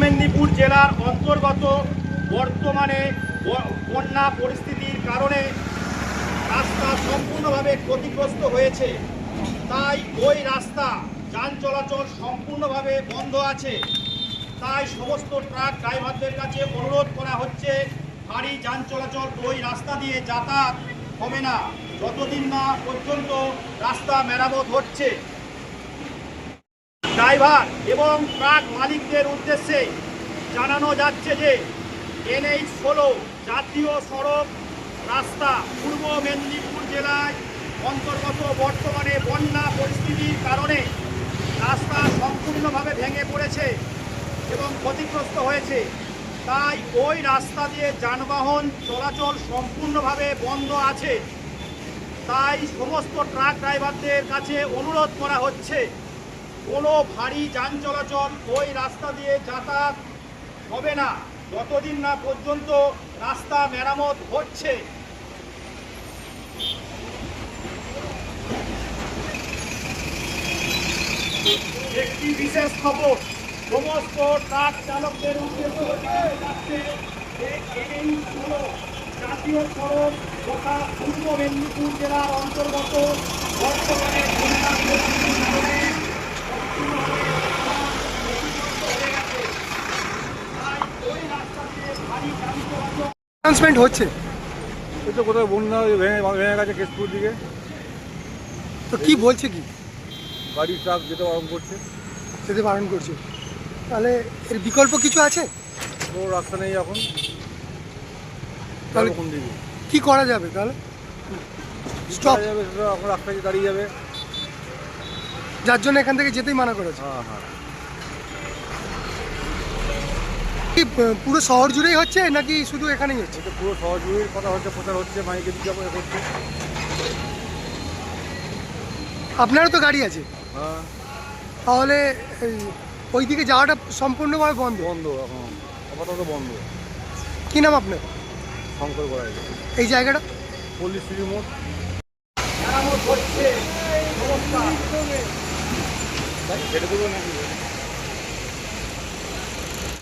মেদিনীপুর জেলার অন্তর্গত বর্তমানে বন্যা পরিস্থিতির কারণে রাস্তা সম্পূর্ণভাবে ক্ষতিগ্রস্ত হয়েছে। তাই ওই রাস্তা যান চলাচল সম্পূর্ণভাবে বন্ধ আছে। তাই সমস্ত ট্রাক ড্রাইভারদের কাছে অনুরোধ করা হচ্ছে, ভারী যান চলাচল ওই রাস্তা দিয়ে যাতায়াত হবে না। যতদিন না পর্যন্ত রাস্তা মেরামত হচ্ছে। ড্রাইভার এবং ট্রাক মালিকদের উদ্দেশ্যে জানানো যাচ্ছে যে এনএইচ ষোলো জাতীয় সড়ক রাস্তা পূর্ব মেদিনীপুর জেলায় অন্তর্গত বর্তমানে বন্যা পরিস্থিতির কারণে রাস্তা সম্পূর্ণভাবে ভেঙে পড়েছে এবং ক্ষতিগ্রস্ত হয়েছে। তাই ওই রাস্তা দিয়ে যানবাহন চলাচল সম্পূর্ণভাবে বন্ধ আছে। তাই সমস্ত ট্রাক ড্রাইভারদের কাছে অনুরোধ করা হচ্ছে কোনো ভারী যান চলাচল ওই রাস্তা দিয়ে যাতায়াত হবে না। যতদিন না পর্যন্ত রাস্তা মেরামত হচ্ছে। একটি বিশেষ খবর, সমস্ত ট্রাক চালকদের উদ্দেশ্য যাচ্ছে জাতীয় সড়ক তথা পূর্ব মেদিনীপুর জেলার অন্তর্গত বর্তমানে বন্যা পরিস্থিতির কারণে তাই ওই রাস্তা দিয়ে ভারী যান চলাচল অ্যানাউন্সমেন্ট হচ্ছে। এই তো কোথাও বন্যা ভেঙে ভেঙে গেছে কেশপুর দিকে। তো কি বলছে কি? গাড়ি ট্রাক যেতে আরম্ভ করছে। যেতে বারণ করছে। তাহলে এর বিকল্প কিছু আছে? তো রাস্তা নেই এখন। তাহলে- কোন দিকে? কি করা যাবে তাহলে? স্টপ যাবে এখন রাস্তায় দাঁড়িয়ে যাবে। যার জন্য এখান থেকে যেতেই মানা করেছে। হ্যাঁ হ্যাঁ। কি পুরো শহর জুড়েই হচ্ছে নাকি শুধু এখানেই হচ্ছে? এটা পুরো সহযোগীর কথা হচ্ছে প্রচার হচ্ছে মাইকে বিজ্ঞাপন করছে। আপনারও তো গাড়ি আছে? হ্যাঁ। তাহলে এই, ওই দিকে যাওয়াটা সম্পূর্ণভাবে বন্ধ? বন্ধ এখন আপাতত বন্ধ। কি নাম আপনার? শঙ্কর করা এই জায়গাটা? পল্লী সিঁড়ি মোড়। মেরামত হচ্ছে নমস্কার। ছেড়ে দেবো নাকি?